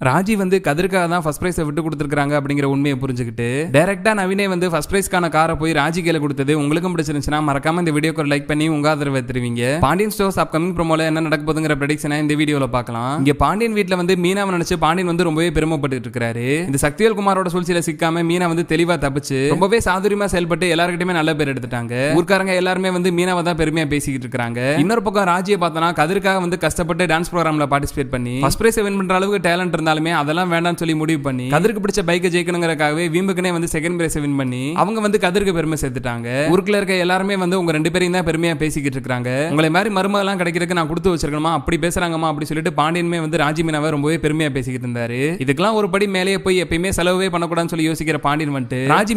ராஜி வந்து கதிர்க்காக தான் ஃபர்ஸ்ட் பிரைஸை விட்டு கொடுத்துருக்காங்க அப்படிங்கிற உண்மையை புரிஞ்சுக்கிட்டு டேரெக்டாக நவீனே வந்து ஃபர்ஸ்ட் பிரைஸ்க்கான காரை போய் ராஜி கையில் கொடுத்தது உங்களுக்கும் பிடிச்சிருந்துச்சுன்னா மறக்காம இந்த வீடியோக்கு ஒரு லைக் பண்ணி உங்க ஆதரவை தருவீங்க. பாண்டியன் ஸ்டோர்ஸ் அப்கமிங் ப்ரோமோல என்ன நடக்க போதுங்கிற ப்ரெடிக்ஷனை இந்த வீடியோவில் பார்க்கலாம். இங்க பாண்டியன் வீட்டில் வந்து மீனாவை நினைச்சு பாண்டியன் வந்து ரொம்பவே பெருமைப்பட்டு இருக்காரு. இந்த சக்திவேல் குமாரோட சூழ்ச்சியில சிக்காம மீனா வந்து தெளிவா தப்பிச்சு ரொம்பவே சாதுரியமா செயல்பட்டு எல்லாருக்கிட்டுமே நல்ல பேர் எடுத்துட்டாங்க. ஊர்க்காரங்க எல்லாருமே வந்து மீனாவை தான் பெருமையா பேசிக்கிட்டு இருக்காங்க. இன்னொரு பக்கம் ராஜியை பார்த்தோன்னா கதிர்க்காக வந்து கஷ்டப்பட்டு டான்ஸ் ப்ரோக்ராம்ல பார்ட்டிசிபேட் பண்ணி ஃபர்ஸ்ட் பிரைஸ் வின் பண்ற அளவுக்கு டேலண்ட் இருந்தாலுமே அதெல்லாம் வேண்டாம்னு சொல்லி முடிவு பண்ணி கதிர்க்கு பிடிச்ச பைக்கை ஜெயிக்கணுங்கிறக்காகவே வீம்புக்குனே வந்து செகண்ட் பிரைஸ் வின் பண்ணி அவங்க வந்து கதிர்க்கு பெருமை சேர்த்துட்டாங்க. ஊருக்குள்ள இருக்க எல்லாருமே வந்து உங்க ரெண்டு பேரையும் தான் பெருமையா பேசிக்கிட்டு இருக்காங்க உங்களை மாதிரி மருமகெல்லாம் கிடைக்கிறதுக்கு நான் கொடுத்து வச்சிருக்கணுமா? அப்படி பேசுறாங்கம்மா அப்படி சொல்லிட்டு பாண்டியனுமே வந்து ராஜிமீனாவை ரொம்பவே பெருமையா பேசிக்கிட்டு இருந்தாரு. இதுக்கெல்லாம் ஒரு படி மேலேயே போய் எப்பயுமே செலவே பண்ணக்கூடாதுன்னு சொல்லி யோசிக்கிற பாண்டியன் வந்துட்டு ராஜி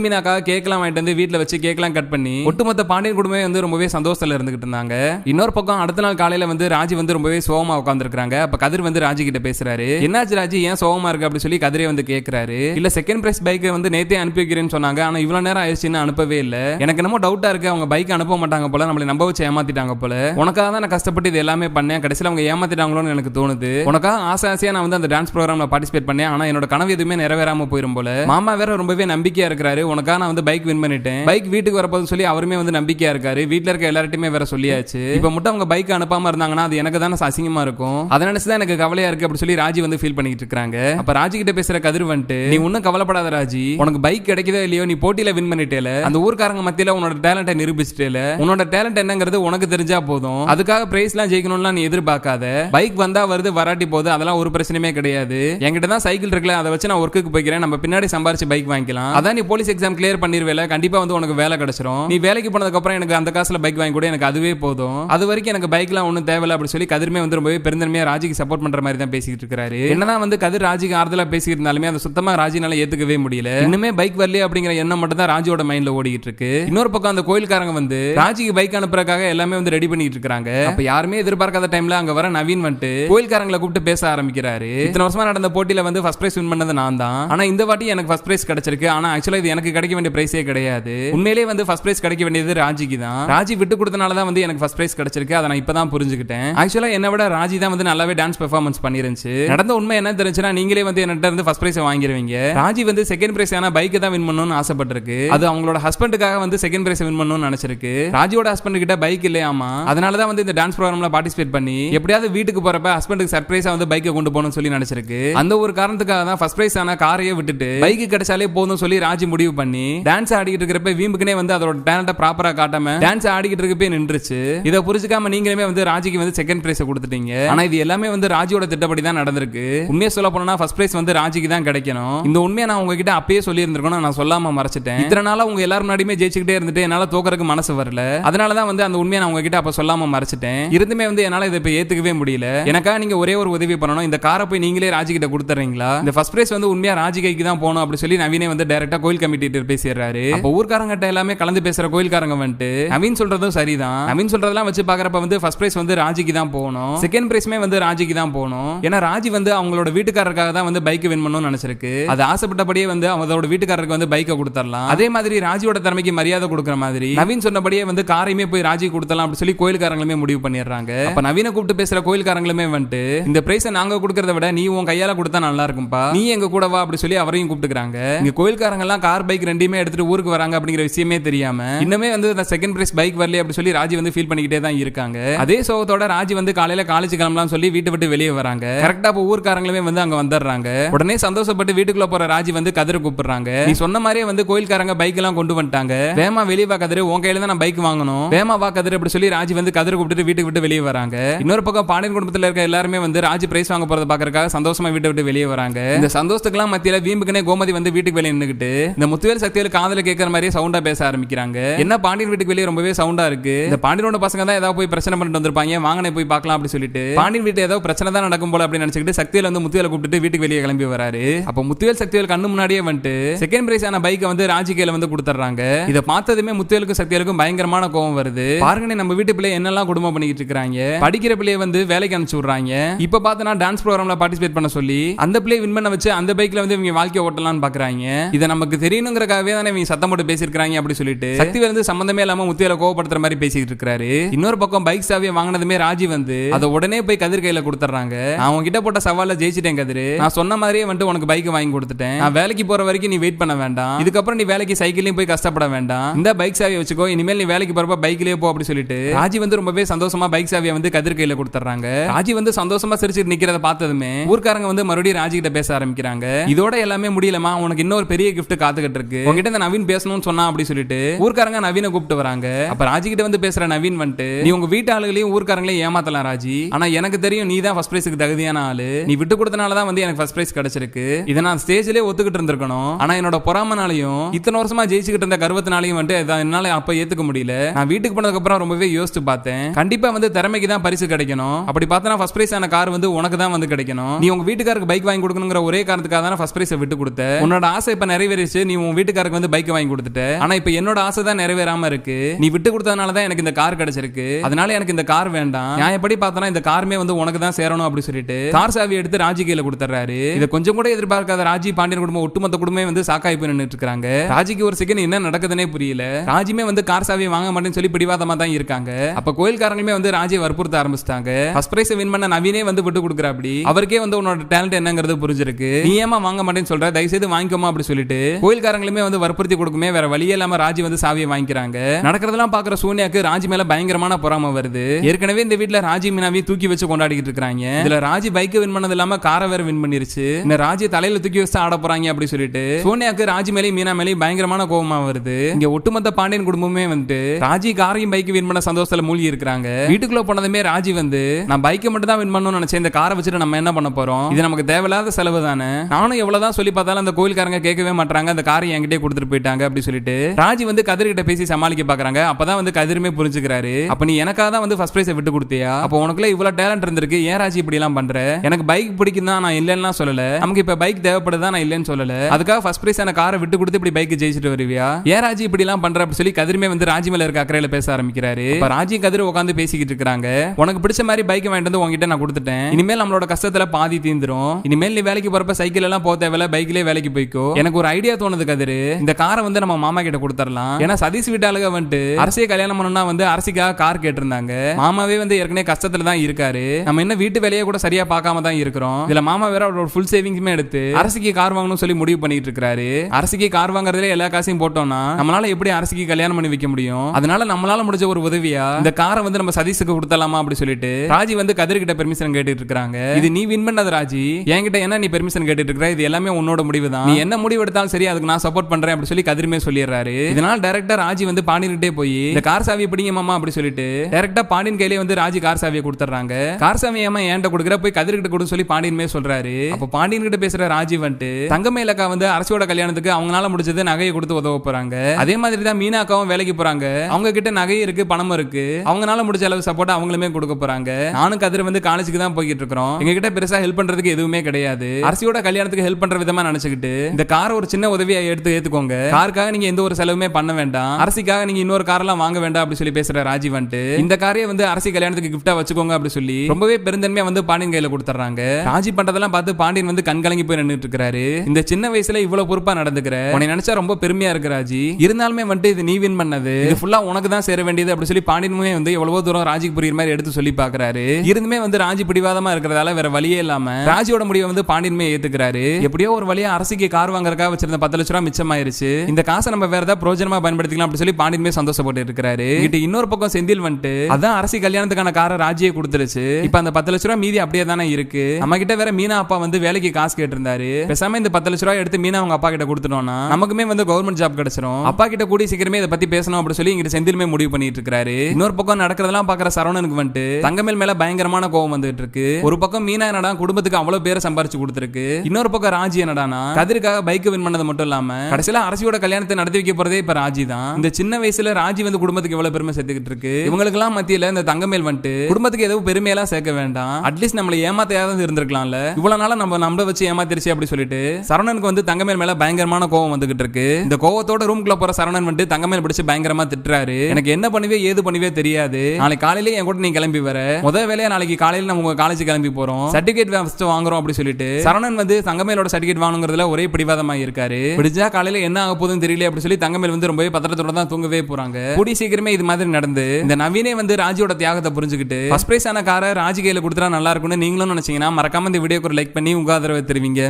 கேக்கெல்லாம் வாங்கிட்டு வந்து வீட்டுல வச்சு கேக்கெல்லாம் கட் பண்ணி ஒட்டுமொத்த பாண்டியன் குடும்பமே வந்து ரொம்பவே சந்தோஷத்துல இருந்துகிட்டு இருந்தாங்க. இன்னொரு பக்கம் அடுத்த நாள் காலையில வந்து ராஜி வந்து ரொம்பவே சோகமா உட்காந்துருக்காங்க அப்ப கதிர் வந்து ராஜி கிட்ட பேசுறாரு என்னாச்சு ராஜி? ஏன் சோகமா இருக்கு அப்படி சொல்லி கதிரை வந்து கேக்குறாரு. இல்ல செகண்ட் பிரைஸ் பைக்கை வந்து நேத்தே அனுப்பி வைக்கிறேன்னு சொன்னாங்க. ஆனா இவ்வளவு நேரம் ஆயிடுச்சுன்னு அனுப்பவே இல்ல. எனக்கு என்னமோ டவுட்டா இருக்கு. அவங்க பைக் அனுப்ப மாட்டாங்க போல. நம்மளை நம்ப வச்சு ஏமாத்திட்டாங்க போல. உனக்காக தான் நான் கஷ்டப்பட்டு இது எல்லாமே பண்ணேன். கடைசியில் அவங்க ஏமாத்திட்டாங்களோன்னு எனக்கு தோணுது. உனக்காக ஆசை ஆசையா நான் வந்து அந்த டான்ஸ் ப்ரோக்ராம்ல பார்ட்டிசிபேட் பண்ணேன். ஆனா என்னோட கனவு எதுவுமே நிறைவேறாம போயிரும் போல. மாமா வேற ரொம்பவே நம்பிக்கையா இருக்காரு உனக்காக நான் வந்து பைக் வின் பண்ணிட்டேன். பைக் வீட்டுக்கு வரப்போது சொல்லி அவருமே வந்து நம்பிக்கையா இருக்காரு. வீட்டுல இருக்க எல்லார்ட்டையுமே வேற சொல்லியாச்சு. இப்ப மட்டும் அவங்க பைக் அனுப்பாம இருந்தாங்கன்னா அது எனக்கு தானே அசிங்கமா இருக்கும். அதை நினைச்சுதான் எனக்கு கவலையா இருக்கு அப்படி சொல்லி ராஜி வந்து ஃபீல் பண்ணிட்டு இருக்காங்க அப்ப ராஜி கிட்ட பேசுற கதிர் வந்துட்டு நீ ஒன்னும் கவலைப்படாத ராஜி. உனக்கு பைக் கிடைக்குதோ இல்லையோ நீ போட்டியில வின் பண்ணிட்டேல. அந்த ஊர்க்காரங்க மத்தியில உன்னோட டேலண்ட்டை நிரூபிச்சிட்டேல. உன்னோட டேலண்ட் என்னங்கிறது உனக்கு தெரிஞ்சா போதும். அதுக்காக பிரைஸ்லாம் ஜெயிக்கணும்லாம் நீ எதிர்பார்க்காத. பைக் வந்தா வருது வராட்டி போகுது அதெல்லாம் ஒரு பிரச்சனையுமே கிடையாது. என்கிட்ட தான் சைக்கிள் இருக்குல்ல அதை வச்சு நான் ஒர்க்குக்கு போய்க்கிறேன். நம்ம பின்னாடி சம்பாரிச்சு பைக் வாங்கிக்கலாம். அதான் நீ போலீஸ் எக்ஸாம் கிளியர் பண்ணிருவேல கண்டிப்பா வந்து உனக்கு வேலை கிடைச்சிரும். நீ வேலைக்கு போனதுக்கு அப்புறம் எனக்கு அந்த காசுல பைக் வாங்கி கூட எனக்கு அதுவே போதும். அது வரைக்கும் எனக்கு பைக்லாம் ஒன்றும் தேவையில்ல அப்படி சொல்லி கதிர்மே வந்து ரொம்பவே பெருந்தன்மையா ராஜிக்கு சப்போர்ட் பண்ற மாதிரி தான் பேசிக்கிட்டு இருக்காரு. என்னதான் வந்து கதிர் ராஜிக்கு ஆறுதலாக பேசிக்கிட்டு இருந்தாலுமே அதை சுத்தமாக ராஜினால ஏத்துக்கவே முடியல. இன்னுமே பைக் வரலையே அப்படிங்கிற எண்ணம் மட்டும் தான் ராஜியோட மைண்டில் ஓடிக்கிட்டு இருக்கு. இன்னொரு பக்கம் அந்த கோயில்காரங்க வந்து ராஜிக்கு பைக் அனுப்புறதுக்காக எல்லாமே வந்து ரெடி பண்ணிட்டு இருக்காங்க. அப்ப யாருமே எதிர்பார்க்காத டைம்ல அங்க வர நவீன் வந்துட்டு கோயில்காரங்களை கூப்பிட்டு பேச ஆரம்பிக்கிறாரு. இத்தனை வருஷமா நடந்த போட்டியில வந்து ஃபர்ஸ்ட் பிரைஸ் வின் பண்ணது நான் தான். ஆனா இந்த வாட்டி எனக்கு ஃபர்ஸ்ட் பிரைஸ் கிடைச்சிருக்கு. ஆனா ஆக்சுவலா இது எனக்கு கிடைக்க வேண்டிய பிரைஸே கிடையாது. உண்மையிலேயே வந்து ஃபர்ஸ்ட் பிரைஸ் கிடைக்க வேண்டியது ராஜிக்கு தான். ராஜி விட்டு கொடுத்தனால தான் வந்து எனக்கு ஃபர்ஸ்ட் பிரைஸ் கிடைச்சிருக்கு. அதை நான் இப்பதான் புரிஞ்சுக்கிட்டேன். ஆக்சுவலா என்ன விட ராஜி தான் வந்து நல்லாவே டான்ஸ் பெர்ஃபார்மன்ஸ் பண்ணிருந்துச்சு. நடந்த உண்மை என்ன இருந்துச்சுன்னா நீங்களே வந்து என்கிட்ட இருந்து ஃபர்ஸ்ட் பிரைஸ் வாங்கிடுவீங்க ராஜி வந்து செகண்ட் பிரைஸ் ஆனா பைக் தான் வின் பண்ணணும்னு ஆசைப்பட்டிருக்கு. அது அவங்களோட ஹஸ்பண்டுக்காக வந்து செகண்ட் பிரைஸ் வின் பண்ணணும்னு நினைச்சிருக்கு. ராஜியோட ஹஸ்பண்ட் கிட்ட பைக் இல்லையாமா அதனால தான் வந்து இந்த டான்ஸ் ப்ரோக்ராம்ல பார்ட்டிசிபேட் பண்ணி எப்படியாவது வீட்டுக்கு போறப்ப ஹஸ்பண்டுக்கு சர்ப்ரைஸா வந்து பைக்கை கொண்டு போகணும்னு சொல்லி நினைச்சிருக்கு. அந்த ஒரு காரணத்துக்காக தான் ஃபர்ஸ்ட் பிரைஸ் ஆன காரையே விட்டுட்டு பைக் கிடைச்சாலே போதும் சொல்லி ராஜி முடிவு பண்ணி டான்ஸ் ஆடிக்கிட்டு இருக்கிறப்ப வீம்புக்குனே வந்து அதோட டேலண்ட ப்ராப்பரா காட்டாம டான்ஸ் ஆடிக்கிட்டு இருக்கப்பே நின்றுச்சு. இதை புரிஞ்சுக்காம நீங்களுமே வந்து ராஜிக்கு வந்து செகண்ட் பிரைஸ் கொடுத்துட்டீங்க. ஆனா இது எல்லாமே வந்து ராஜியோட திட்டப்படி தான் நடந்திருக்கு. உண்மையை சொல்ல போனா ஃபர்ஸ்ட் பிரைஸ் வந்து ராஜிக்கு தான் கிடைக்கணும். இந்த உண்மையை நான் உங்ககிட்ட அப்பயே சொல்லி இருந்திருக்கணும் நான் சொல்லாம மறைச்சிட்டேன். இத்தனை நாளா உங்க எல்லாரும் முன்னாடியுமே ஜெயிச்சுக்கிட்டே இருந்துட்டு என்னால தோக்கறதுக்கு மனசு வரல. அதனால தான் வந்து அந்த உண்மையை நான் உங்ககிட்ட அப்ப சொல்லாம மறைச்சிட்டேன். இருந்துமே வந்து என்னால இதை இப்ப ஏத்துக்கவே முடியல. எனக்கா நீங்க ஒரே ஒரு உதவி பண்ணணும். இந்த காரை போய் நீங்களே ராஜி கிட்ட கொடுத்துறீங்களா? இந்த ஃபர்ஸ்ட் பிரைஸ் வந்து உண்மையா ராஜி கைக்கு தான் போகணும் அப்படி சொல்லி நவீனே வந்து டைரக்டா கோயில் கமிட்டி பேசிடுறாரு அப்ப ஊர்க்காரங்கிட்ட எல்லாமே கலந்து பேசுற கோயில்காரங்க வந்துட்டு நவீன் சொல்றதும் சரிதான். நவீன் சொல்றதெல்லாம் வச்சு பாக்குறப்ப வந்து ஃபர்ஸ்ட் பிரைஸ் வந்து ராஜிக்கு தான் போகணும். செகண்ட் பிரைஸ்மே வந்து ராஜிக்கு தான் போகணும். ஏன்னா ராஜி வந்து அவங்களோட வீட்டு வீட்டுக்காரருக்காக தான் வந்து பைக் வின் பண்ணணும்னு நினைச்சிருக்கு. அது ஆசைப்பட்டபடியே வந்து அவரோட வீட்டுக்காரருக்கு வந்து பைக்கை கொடுத்துடலாம் அதே மாதிரி ராஜியோட திறமைக்கு மரியாதை கொடுக்குற மாதிரி நவீன் சொன்னபடியே வந்து காரையுமே போய் ராஜி கொடுத்தலாம் அப்படின்னு சொல்லி கோயில்காரங்களுமே முடிவு பண்ணிடுறாங்க. அப்ப நவீன கூப்பிட்டு பேசுற கோயில்காரங்களுமே வந்துட்டு இந்த பிரைஸை நாங்க கொடுக்கறத விட நீ உன் கையால கொடுத்தா நல்லா இருக்கும்பா நீ எங்க கூட வா அப்படி சொல்லி அவரையும் கூப்பிட்டுக்கிறாங்க. இங்க கோயில்காரங்க எல்லாம் கார் பைக் ரெண்டையுமே எடுத்துட்டு ஊருக்கு வராங்க அப்படிங்கிற விஷயமே தெரியாம இன்னுமே வந்து அந்த செகண்ட் பிரைஸ் பைக் வரல அப்படி சொல்லி ராஜி வந்து ஃபீல் பண்ணிக்கிட்டே தான் இருக்காங்க. அதே சோகத்தோட ராஜி வந்து காலையில காலேஜ் கிளம்பலாம் சொல்லி வீட்டை விட்டு வெளியே வராங்க. கரெக்டா இப்போ ஊர்க்காரங்களுமே வந்து அங்க வந்துடுறாங்க. உடனே சந்தோஷப்பட்டு வீட்டுக்குள்ள போற ராஜி வந்து கதிரை கூப்பிடுறாங்க. நீ சொன்ன மாதிரியே வந்து கோயில்காரங்க பைக் எல்லாம் கொண்டு வந்துட்டாங்க. வேமா வெளியே வா கதிர உன் கையில தான் நான் பைக் வாங்கணும். வேமா வா கதிர அப்படி சொல்லி ராஜி வந்து கதிர கூப்பிட்டு வீட்டுக்கு விட்டு வெளியே வராங்க. இன்னொரு பக்கம் பாண்டியன் குடும்பத்துல இருக்க எல்லாருமே வந்து ராஜி பிரைஸ் வாங்க போறத பாக்குறதுக்காக சந்தோஷமா வீட்டை விட்டு வெளியே வராங்க. இந்த சந்தோஷத்துக்குலாம் மத்தியில வீம்புக்குனே கோமதி வந்து வீட்டுக்கு வெளியே நின்றுக்கிட்டு இந்த முத்துவேல் சக்தியில் காதல கேட்கற மாதிரியே சவுண்டா பேச ஆரம்பிக்கிறாங்க. என்ன பாண்டியன் வீட்டுக்கு வெளியே ரொம்பவே சவுண்டா இருக்கு. இந்த பாண்டியனோட பசங்க தான் ஏதாவது போய் பிரச்சனை பண்ணிட்டு வந்திருப்பாங்க. வாங்கினே போய் பார்க்கலாம் அப்படி சொல்லிட்டு. பாண்டியன் வீட்டு ஏதோ பிரச்சனை தான் நடக்கும் போல அப்படின்னு நினைச்சுக்கிட்டு சக்தியில் வந்து முத்து முத்துவேல கூப்பிட்டு வீட்டுக்கு வெளியே கிளம்பி வராரு. அப்ப முத்துவேல் சக்திவேல் கண்ணு முன்னாடியே வந்துட்டு செகண்ட் பிரைஸ் ஆன பைக்கை வந்து ராஜி கையில வந்து கொடுத்துறாங்க இதை பார்த்ததுமே முத்துவேலுக்கும் சக்திவேலுக்கும் பயங்கரமான கோவம் வருது. பாருங்கனே நம்ம வீட்டு பிள்ளை என்னெல்லாம் குடும்பம் பண்ணிக்கிட்டு இருக்காங்க படிக்கிற பிள்ளைய வந்து வேலைக்கு அனுப்பிச்சு விடுறாங்க. இப்ப பார்த்தனா டான்ஸ் ப்ரோக்ராம்ல பார்ட்டிசிபேட் பண்ண சொல்லி அந்த பிள்ளைய வின் பண்ண வச்சு அந்த பைக்ல வந்து இவங்க வாழ்க்கை ஓட்டலாம்னு பாக்குறாங்க. இதை நமக்கு தெரியணுங்கிறக்காகவே தானே இவங்க சத்தம் போட்டு பேசியிருக்காங்க அப்படி சொல்லிட்டு சக்திவேல் வந்து சம்பந்தமே இல்லாம முத்துவேல கோவப்படுத்துற மாதிரி பேசிட்டு இருக்காரு இன்னொரு பக்கம் பைக் சாவியை வாங்கினதுமே ராஜி வந்து அதை உடனே போய் கதிர் கையில கொடுத்துறாங்க அவங்க கிட்ட போட்ட சவால ஜெயிச்சிட்டேன். சொல்லிட்டேன் கதிரு. நான் சொன்ன மாதிரியே வந்துட்டு உனக்கு பைக் வாங்கி கொடுத்துட்டேன். நான் வேலைக்கு போற வரைக்கும் நீ வெயிட் பண்ண வேண்டாம். இதுக்கப்புறம் நீ வேலைக்கு சைக்கிளையும் போய் கஷ்டப்பட வேண்டாம். இந்த பைக் சாவி வச்சுக்கோ இனிமேல் நீ வேலைக்கு போறப்ப பைக்லயே போ அப்படி சொல்லிட்டு ராஜி வந்து ரொம்பவே சந்தோஷமா பைக் சாவியை வந்து கதிர் கையில கொடுத்துறாங்க ராஜி வந்து சந்தோஷமா சிரிச்சிட்டு நிக்கிறத பார்த்ததுமே ஊர்க்காரங்க வந்து மறுபடியும் ராஜி கிட்ட பேச ஆரம்பிக்கிறாங்க. இதோட எல்லாமே முடியலமா உனக்கு இன்னொரு பெரிய கிஃப்ட் காத்துக்கிட்டு இருக்கு. உங்ககிட்ட இந்த நவீன் பேசணும்னு சொன்னா அப்படி சொல்லிட்டு ஊர்க்காரங்க நவீனை கூப்பிட்டு வராங்க. அப்ப ராஜி கிட்ட வந்து பேசுற நவீன் வந்துட்டு நீ உங்க வீட்டு ஆளுகளையும் ஊர்க்காரங்களையும் ஏமாத்தலாம் ராஜி. ஆனா எனக்கு தெரியும் நீ தான் ஃபர்ஸ்ட் பிரைஸ்க்கு தகுதியான ஆளு. நீ விட்டு கொடுத்த கொடுத்தனால தான் வந்து எனக்கு ஃபர்ஸ்ட் பிரைஸ் கிடைச்சிருக்கு. இதை நான் ஸ்டேஜ்லேயே ஒத்துக்கிட்டு இருந்திருக்கணும். ஆனா என்னோட பொறாமனாலையும் இத்தனை வருஷமா ஜெயிச்சுக்கிட்டு இருந்த கர்வத்தினாலையும் வந்து என்னால அப்ப ஏத்துக்க முடியல. நான் வீட்டுக்கு போனதுக்கு அப்புறம் ரொம்பவே யோசிச்சு பார்த்தேன். கண்டிப்பா வந்து திறமைக்கு தான் பரிசு கிடைக்கணும். அப்படி பார்த்தா ஃபர்ஸ்ட் பிரைஸ் ஆன கார் வந்து உனக்கு தான் வந்து கிடைக்கணும். நீ உங்க வீட்டுக்காருக்கு பைக் வாங்கி கொடுக்கணுங்கிற ஒரே காரணத்துக்காக தான் ஃபர்ஸ்ட் பிரைஸை விட்டு கொடுத்த. உன்னோட ஆசை இப்ப நிறைவேறிச்சு. நீ உன் வீட்டுக்காருக்கு வந்து பைக் வாங்கி கொடுத்துட்ட. ஆனா இப்ப என்னோட ஆசை தான் நிறைவேறாம இருக்கு. நீ விட்டு கொடுத்ததுனால தான் எனக்கு இந்த கார் கிடைச்சிருக்கு. அதனால எனக்கு இந்த கார் வேண்டாம். நான் எப்படி பார்த்தனா இந்த காருமே வந்து உனக்கு தான் சேரணும் அப்படி சொல்லிட்டு. கார் சாவி எடுத்து ராஜி கையில கொடுத்துறாரு. இதை கொஞ்சம் கூட எதிர்பார்க்காத ராஜி பாண்டியன் குடும்பம் ஒட்டுமொத்த குடும்பமே வந்து சாக்காய் போய் நின்றுட்டு இருக்காங்க ராஜிக்கு ஒரு செகண்ட் என்ன நடக்குதுன்னே புரியல. ராஜிமே வந்து கார் சாவியை வாங்க மாட்டேன்னு சொல்லி பிடிவாதமா தான் இருக்காங்க. அப்ப கோயில்காரங்களுமே வந்து ராஜியை வற்புறுத்த ஆரம்பிச்சிட்டாங்க. ஃபர்ஸ்ட் பிரைஸ் வின் பண்ண நவீனே வந்து விட்டு கொடுக்குறாப்படி அவருக்கே வந்து உன்னோட டேலண்ட் என்னங்கிறது புரிஞ்சிருக்கு. நீ ஏமா வாங்க மாட்டேன்னு சொல்ற? தயவுசெய்து வாங்கிக்கோமா அப்படி சொல்லிட்டு கோயில்காரங்களுமே வந்து வற்புறுத்தி கொடுக்குமே வேற வழியே இல்லாம ராஜி வந்து சாவியை வாங்கிக்கிறாங்க. நடக்கிறதெல்லாம் பாக்குற சூனியாக்கு ராஜி மேல பயங்கரமான பொறாம வருது. ஏற்கனவே இந்த வீட்டுல ராஜி மீனாவி தூக்கி வச்சு கொண்டாடிக்கிட்டு இருக்காங்க இதுல ராஜி பைக் வின் பண்ணது இல்லாம கார் வேற வின் பண்ணிருச்சு. இந்த ராஜி தலையில தூக்கி வச்சு ஆட போறாங்க அப்படின்னு சொல்லிட்டு சோனியாக்கு ராஜி மேலேயும் மீனா மேலேயும் பயங்கரமான கோபமா வருது. இங்க ஒட்டுமொத்த பாண்டியன் குடும்பமே வந்து ராஜி காரையும் பைக் வின் பண்ண சந்தோஷத்துல மூழ்கி இருக்கிறாங்க. வீட்டுக்குள்ள போனதுமே ராஜி வந்து நான் பைக்கை மட்டும் தான் வின் பண்ணணும்னு நினைச்சேன். இந்த காரை வச்சுட்டு நம்ம என்ன பண்ண போறோம்? இது நமக்கு தேவையில்லாத செலவு தானே? நானும் எவ்வளவுதான் சொல்லி பார்த்தாலும் அந்த கோயில்காரங்க கேட்கவே மாட்டாங்க அந்த காரை என்கிட்டயே கொடுத்துட்டு போயிட்டாங்க அப்படி சொல்லிட்டு ராஜி வந்து கதிர்கிட்ட பேசி சமாளிக்க பாக்குறாங்க. அப்பதான் வந்து கதிருமே புரிஞ்சுக்கிறாரு அப்ப நீ எனக்காக தான் வந்து ஃபர்ஸ்ட் பிரைஸ் விட்டு கொடுத்தியா? அப்போ உனக்குள்ள இவ்வளவு டேலண்ட் இருந்திருக்கு. ஏன் ராஜி இப்படி எல்லாம் பண்ற? எனக்கு பைக் பிடிக்கும் தான் நான் இல்லைன்னா சொல்லல. நமக்கு இப்ப பைக் தேவைப்படுதா நான் இல்லைன்னு சொல்லல. அதுக்காக ஃபர்ஸ்ட் பிரைஸ் ஆன காரை விட்டு கொடுத்து இப்படி பைக் ஜெயிச்சிட்டு வருவியா? ஏன் ராஜி இப்படி எல்லாம் பண்ற? அப்படி சொல்லி கதிருமே வந்து ராஜி மேல இருக்க அக்கறையில பேச ஆரம்பிக்கிறாரு. அப்ப ராஜி கதிர் உட்காந்து பேசிக்கிட்டு இருக்காங்க. உனக்கு பிடிச்ச மாதிரி பைக் வாங்கிட்டு வந்து உங்ககிட்ட நான் கொடுத்துட்டேன். இனிமேல் நம்மளோட கஷ்டத்துல பாதி தீந்துரும். இனிமேல் நீ வேலைக்கு போறப்ப சைக்கிள் எல்லாம் போக தேவையில்ல பைக்லயே வேலைக்கு போய்க்கோ. எனக்கு ஒரு ஐடியா தோணுது கதிர். இந்த காரை வந்து நம்ம மாமா கிட்ட கொடுத்துடலாம் ஏன்னா சதீஷ் வீட்டாளுக வந்துட்டு அரசியை கல்யாணம் பண்ணணும்னா வந்து அரசிக்காக கார் கேட்டிருந்தாங்க. மாமாவே வந்து ஏற்கனவே கஷ்டத்துல தான் இருக்காரு. நம்ம என்ன வீட்டு வேலையை கூட சரியா பார்க்காம தான் இருக்கிறோம். இதுல மாமா வேற அவரோட ஃபுல் சேவிங்ஸுமே எடுத்து அரசுக்கு கார் வாங்கணும்னு சொல்லி முடிவு பண்ணிட்டு இருக்காரு. அரசுக்கு கார் வாங்குறதுல எல்லா காசையும் போட்டோம்னா நம்மளால எப்படி அரசுக்கு கல்யாணம் பண்ணி வைக்க முடியும்? அதனால நம்மளால முடிஞ்ச ஒரு உதவியா இந்த காரை வந்து நம்ம சதீஷுக்கு கொடுத்தலாமா அப்படி சொல்லிட்டு ராஜி வந்து கதிர் கிட்ட பெர்மிஷன் கேட்டுட்டு இருக்காங்க. இது நீ வின் பண்ணது ராஜி. என்கிட்ட என்ன நீ பெர்மிஷன் கேட்டுட்டு இருக்கிற இது எல்லாமே உன்னோட முடிவு தான் நீ என்ன முடிவு எடுத்தாலும் சரி அதுக்கு நான் சப்போர்ட் பண்றேன் அப்படி சொல்லி கதிர்மே சொல்லிடுறாரு. இதனால டேரக்டா ராஜி வந்து பாண்டியன்கிட்டே போய் இந்த கார் சாவி பிடிங்க மாமா அப்படி சொல்லிட்டு டேரக்டா பாண்டியன் கையிலே வந்து ராஜி கார் சாவியை கொடுத்துறாங்க கார் சாவி ஏமா என்கிட்ட கொடுக்குற போய் கதிர்கிட்ட கொடுக்க சொல்லி பாண்டியன் பாண்டியன்மே சொல்றாரு. அப்ப பாண்டியன் கிட்ட பேசுற ராஜீவ் வந்துட்டு தங்கமே இலக்கா வந்து அரசியோட கல்யாணத்துக்கு அவங்களால முடிச்சது நகையை கொடுத்து உதவ போறாங்க. அதே மாதிரி தான் மீனாக்காவும் வேலைக்கு போறாங்க. அவங்க கிட்ட நகை இருக்கு பணம் இருக்கு. அவங்களால முடிச்ச அளவு சப்போர்ட் அவங்களுமே கொடுக்க போறாங்க. நானும் கதிர வந்து காலேஜுக்கு தான் போய்கிட்டு இருக்கிறோம். எங்க கிட்ட பெருசா ஹெல்ப் பண்றதுக்கு எதுவுமே கிடையாது. அரசியோட கல்யாணத்துக்கு ஹெல்ப் பண்ற விதமா நினைச்சுக்கிட்டு இந்த கார் ஒரு சின்ன உதவியை எடுத்து ஏத்துக்கோங்க. காருக்காக நீங்க எந்த ஒரு செலவுமே பண்ண வேண்டாம். அரசிக்காக நீங்க இன்னொரு காரெல்லாம் வாங்க வேண்டாம் அப்படி சொல்லி பேசுற ராஜீவ் வந்துட்டு இந்த காரையை வந்து அரசி கல்யாணத்துக்கு கிஃப்டா வச்சுக்கோங்க அப்படி சொல்லி ரொம்பவே பெருந்தன்மையா வந்து பாண்டியன் கையில கொடுத்துறாங்க. ராஜி பண்றதெல்லாம் பார்த்து பாண்டியன் வந்து கண்கலங்கி போய் நின்றுட்டு இருக்காரு இந்த சின்ன வயசுல இவ்வளவு பொறுப்பா நடந்துக்கிற? உன்னை நினைச்சா ரொம்ப பெருமையா இருக்கு ராஜி. இருந்தாலுமே வந்துட்டு இது நீ வின் பண்ணது. இது ஃபுல்லா உனக்கு தான் சேர வேண்டியது அப்படி சொல்லி பாண்டியனுமே வந்து எவ்வளவோ தூரம் ராஜிக்கு புரியுற மாதிரி எடுத்து சொல்லி பாக்குறாரு இருந்துமே வந்து ராஜி பிடிவாதமா இருக்கிறதால வேற வழியே இல்லாம ராஜியோட முடிவை வந்து பாண்டியன்மே ஏத்துக்கிறாரு. எப்படியோ ஒரு வழியா அரசிக்கு கார் வாங்குறதுக்காக வச்சிருந்த பத்து லட்ச ரூபா மிச்சமாயிருச்சு. இந்த காசை நம்ம வேற ஏதாவது பிரோஜனமா பயன்படுத்திக்கலாம் அப்படின்னு சொல்லி பாண்டியனுமே சந்தோஷப்பட்டு இருக்காரு இங்கிட்ட இன்னொரு பக்கம் செந்தில் வந்துட்டு அதான் அரசி கல்யாணத்துக்கான காரை ராஜியை கொடுத்துருச்சு. இப்ப அந்த பத்து லட்ச ரூபா மீதி அப்படியே தானே இருக்கு. நம்ம கிட்ட வேற மீனா அப்பா வந்து வேலைக்கு காசு கேட்டிருந்தாரு. பேசாம இந்த பத்து லட்ச ரூபாய் எடுத்து மீனா அவங்க அப்பா கிட்ட கொடுத்துட்டோம்னா நமக்குமே வந்து கவர்மெண்ட் ஜாப் கிடைச்சிரும். அப்பா கிட்ட கூடி சீக்கிரமே இதை பத்தி பேசணும் அப்படி சொல்லி இங்கிட்ட செந்திலுமே முடிவு பண்ணிட்டு இருக்காரு இன்னொரு பக்கம் நடக்கிறதெல்லாம் பாக்குற சரவணனுக்கு வந்துட்டு தங்கமேல் மேல பயங்கரமான கோவம் வந்துட்டு இருக்கு ஒரு பக்கம் மீனா என்னடா குடும்பத்துக்கு அவ்வளவு பேரை சம்பாரிச்சு கொடுத்துருக்கு. இன்னொரு பக்கம் ராஜி என்னடானா கதிருக்காக பைக் வின் பண்ணது மட்டும் இல்லாம கடைசியில அரசியோட கல்யாணத்தை நடத்தி வைக்க போறதே இப்ப ராஜி தான். இந்த சின்ன வயசுல ராஜி வந்து குடும்பத்துக்கு எவ்வளவு பெருமை சேர்த்துக்கிட்டு இருக்கு. இவங்களுக்கெல்லாம் மத்தியில இந்த தங்கமேல் வந்துட்டு குடும்பத்துக்கு எதுவும் பெருமையெல்லாம் சேர்க்க வேண்டாம். அட்லீஸ்ட் நம்மளை ஏமாத்தையாவது இருந்திருக்கலாம் இருந்திருக்கலாம்ல இவ்வளவு நாளா நம்ம நம்மள வச்சு ஏமாத்திருச்சு அப்படி சொல்லிட்டு சரவணனுக்கு வந்து தங்கமேல் மேல பயங்கரமான கோவம் வந்துகிட்டு இருக்கு. இந்த கோவத்தோட ரூம்குள்ள போற சரவணன் வந்து தங்கமேல் பிடிச்சு பயங்கரமா திட்டுறாரு. எனக்கு என்ன பண்ணுவே ஏது பண்ணுவே தெரியாது. நாளைக்கு காலையில என் கூட நீ கிளம்பி வர. முதல் வேலையா நாளைக்கு காலையில நம்ம உங்க காலேஜ் கிளம்பி போறோம். சர்டிபிகேட் ஃபர்ஸ்ட் வாங்குறோம் அப்படி சொல்லிட்டு சரவணன் வந்து தங்கமேலோட சர்டிபிகேட் வாங்குறதுல ஒரே பிடிவாதமா இருக்காரு. பிடிச்சா காலையில என்ன ஆக போகுதுன்னு தெரியல அப்படி சொல்லி தங்கமேல் வந்து ரொம்பவே பத்திரத்தோட தான் தூங்கவே போறாங்க. கூடி சீக்கிரமே இது மாதிரி நடந்து இந்த நவீனே வந்து ராஜியோட தியாகத்தை புரிஞ்சுக்கிட்டு ஃபர்ஸ்ட் பிரைஸ் ஆன காரை ராஜி கையில கொடுத்துட்டா நல்லா இருக்கும்னு நீங்களும் நினைச்சீங்கன்னா மறக்காம இந்த வீடியோக்கு ஒரு லைக் பண்ணி உங்கள் ஆதரவை தெரிவிங்க.